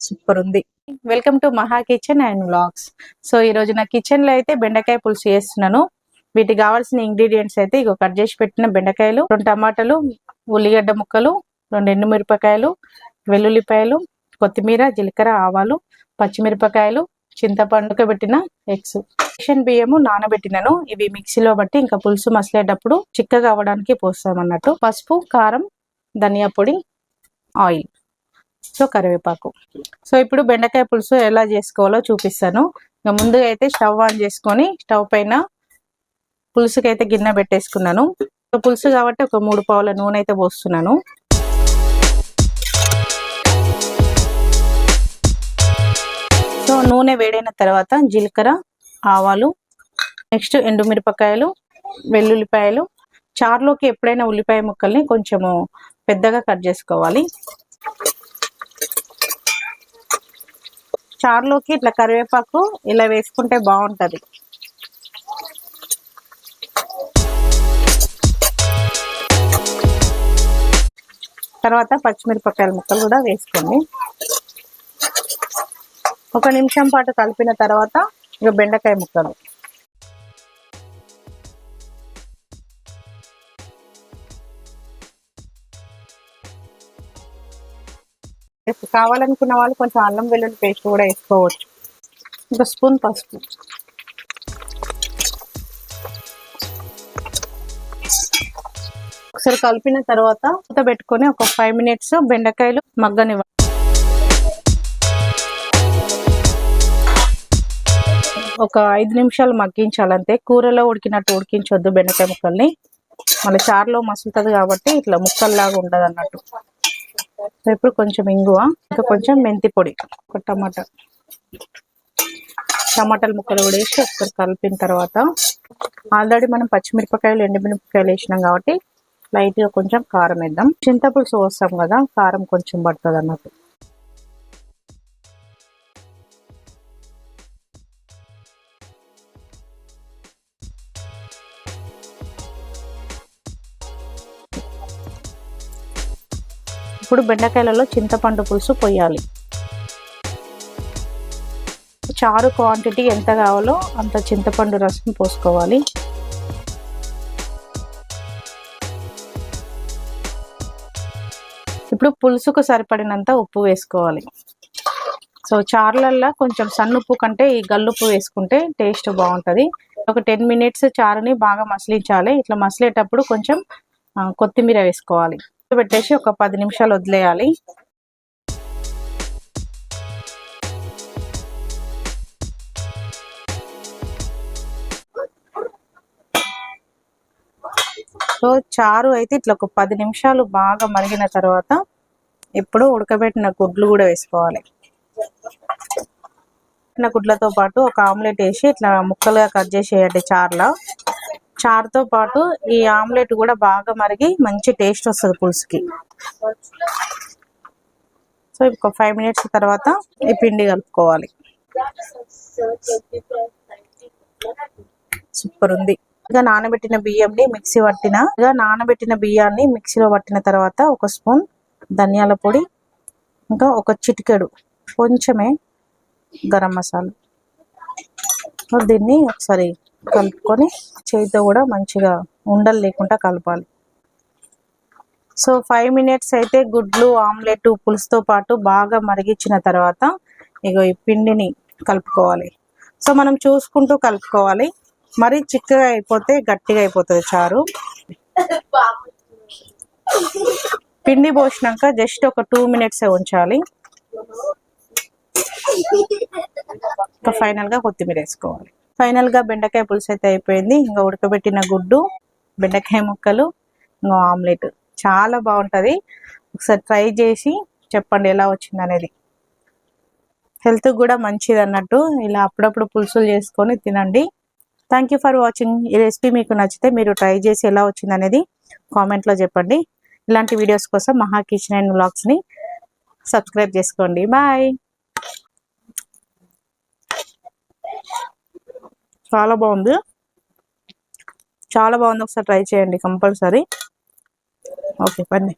Super ఉంది. Welcome to Maha kitchen and vlogs so ఈ రోజు నా కిచెన్లో అయితే బెండకాయ పులుసు చేస్తున్నాను. వీటికి కావాల్సిన ఇంగ్రీడియంట్స్ అయితే ఇక కట్ చేసి పెట్టిన బెండకాయలు రెండు టమాటాలు ఉల్లిగడ్డ ముక్కలు రెండు ఎండుమిరపకాయలు వెల్లుల్లిపాయలు కొత్తిమీర జీలకర్ర ఆవాలు పచ్చిమిరపకాయలు చింతపండుకు పెట్టిన ఎగ్స్. రేషన్ బియ్యము నానబెట్టినను. ఇవి మిక్సీలో బట్టి ఇంకా పులుసు మసిలేటప్పుడు చిక్కగా అవ్వడానికి పోస్తాం అన్నట్టు పసుపు కారం ధనియా పొడి ఆయిల్. సో కరివేపాకు. సో ఇప్పుడు బెండకాయ పులుసు ఎలా చేసుకోవాలో చూపిస్తాను. ఇంకా ముందుగా అయితే స్టవ్ ఆన్ చేసుకొని స్టవ్ పైన పులుసుకి అయితే గిన్నె పెట్టేసుకున్నాను. పులుసు కాబట్టి ఒక మూడు పావుల నూనె అయితే పోస్తున్నాను. సో నూనె వేడైన తర్వాత జీలకర్ర ఆవాలు నెక్స్ట్ ఎండుమిరపకాయలు వెల్లుల్లిపాయలు. చారులోకి ఎప్పుడైనా ఉల్లిపాయ ముక్కల్ని కొంచెము పెద్దగా కట్ చేసుకోవాలి. చారులోకి ఇట్లా కరివేపాకు ఇలా వేసుకుంటే బాగుంటది. తర్వాత పచ్చిమిరపకాయల ముక్కలు కూడా వేసుకోండి. ఒక నిమిషం పాటు కలిపిన తర్వాత ఇక బెండకాయ ముక్కలు. కావాలనుకున్న వాళ్ళు కొంచెం అల్లం వెల్లుల్లి పేస్ట్ కూడా వేసుకోవచ్చు. ఒక స్పూన్ పసుపు. ఒకసారి కలిపిన తర్వాత ఉత పెట్టుకొని ఒక ఫైవ్ మినిట్స్ బెండకాయలు మగ్గనివ్వ. ఒక ఐదు నిమిషాలు మగ్గించాలంతే. కూరలో ఉడికినట్టు ఉడికించొద్దు బెండకాయ ముక్కల్ని. మళ్ళీ చారులో మసులుతుంది కాబట్టి ఇట్లా ముక్కల్లాగా ఉండదు అన్నట్టు ఇప్పుడు కొంచెం ఇంగువ ఇంకా కొంచెం మెంతి పొడి ఒక టమాటా. టమాటాల ముక్కలు కూడా వేసి ఒకసారి కలిపిన తర్వాత ఆల్రెడీ మనం పచ్చిమిరపకాయలు ఎండుమిరపకాయలు వేసినాం కాబట్టి లైట్గా కొంచెం కారం వేద్దాం. చింతపులుసు పోస్తాం కదా కారం కొంచెం పడుతుంది అన్నట్టు. ఇప్పుడు బెండకాయలలో చింతపండు పులుసు పోయాలి. చారు క్వాంటిటీ ఎంత కావాలో అంత చింతపండు రసం పోసుకోవాలి. ఇప్పుడు పులుసుకు సరిపడినంత ఉప్పు వేసుకోవాలి. సో చారులల్లో కొంచెం సన్నుప్పు కంటే ఈ గల్లుప్పు వేసుకుంటే టేస్ట్ బాగుంటుంది. ఒక టెన్ మినిట్స్ చారుని బాగా మసలించాలి. ఇట్లా మసలేటప్పుడు కొంచెం కొత్తిమీర వేసుకోవాలి. పెట్టేసి ఒక పది నిమిషాలు వదిలేయాలి. సో చారు అయితే ఇట్లా ఒక పది నిమిషాలు బాగా మరిగిన తర్వాత ఇప్పుడు ఉడకబెట్టిన గుడ్లు కూడా వేసుకోవాలి. గుడ్లతో పాటు ఒక ఆమ్లెట్ వేసి ఇట్లా ముక్కలుగా కట్ చేసేయండి చారులో. చారుతో పాటు ఈ ఆమ్లెట్ కూడా బాగా మరిగి మంచి టేస్ట్ వస్తుంది పులుసుకి. సో ఒక ఫైవ్ మినిట్స్ తర్వాత ఈ పిండి కలుపుకోవాలి. సూపర్ ఉంది. ఇక నానబెట్టిన బియ్యంని మిక్సీ పట్టిన ఇక నానబెట్టిన బియ్యాన్ని మిక్సీలో పట్టిన తర్వాత ఒక స్పూన్ ధనియాల పొడి ఇంకా ఒక చిటికెడు కొంచెమే గరం మసాలా. దీన్ని ఒకసారి కలుపుకొని చేతితో కూడా మంచిగా ఉండలు లేకుండా కలపాలి. సో ఫైవ్ మినిట్స్ అయితే గుడ్లు ఆమ్లెట్ పులుసుతో పాటు బాగా మరిగించిన తర్వాత ఇగో ఈ పిండిని కలుపుకోవాలి. సో మనం చూసుకుంటూ కలుపుకోవాలి. మరీ చిక్కగా అయిపోతే గట్టిగా అయిపోతుంది చారు. పిండి పోసినాక జస్ట్ ఒక టూ మినిట్స్ ఉంచాలి. ఫైనల్ ఫైనల్గా కొత్తిమీర వేసుకోవాలి. ఫైనల్గా బెండకాయ పులుసు అయితే అయిపోయింది. ఇంకా ఉడకబెట్టిన గుడ్డు బెండకాయ ముక్కలు ఇంకా ఆమ్లెట్. చాలా బాగుంటుంది. ఒకసారి ట్రై చేసి చెప్పండి ఎలా వచ్చింది అనేది హెల్త్ కూడా మంచిది అన్నట్టు ఇలా అప్పుడప్పుడు పులుసులు చేసుకొని తినండి. థ్యాంక్ యూ ఫర్ వాచింగ్ ఈ రెసిపీ మీకు నచ్చితే మీరు ట్రై చేసి ఎలా వచ్చింది అనేది కామెంట్లో చెప్పండి. ఇలాంటి వీడియోస్ కోసం మహా కిచెన్ అండ్ వ్లాగ్స్ని సబ్స్క్రైబ్ చేసుకోండి. బాయ్ చాలా బాగుంది. చాలా బాగుంది. ఒకసారి ట్రై చేయండి. కంపల్సరీ. ఓకే పండి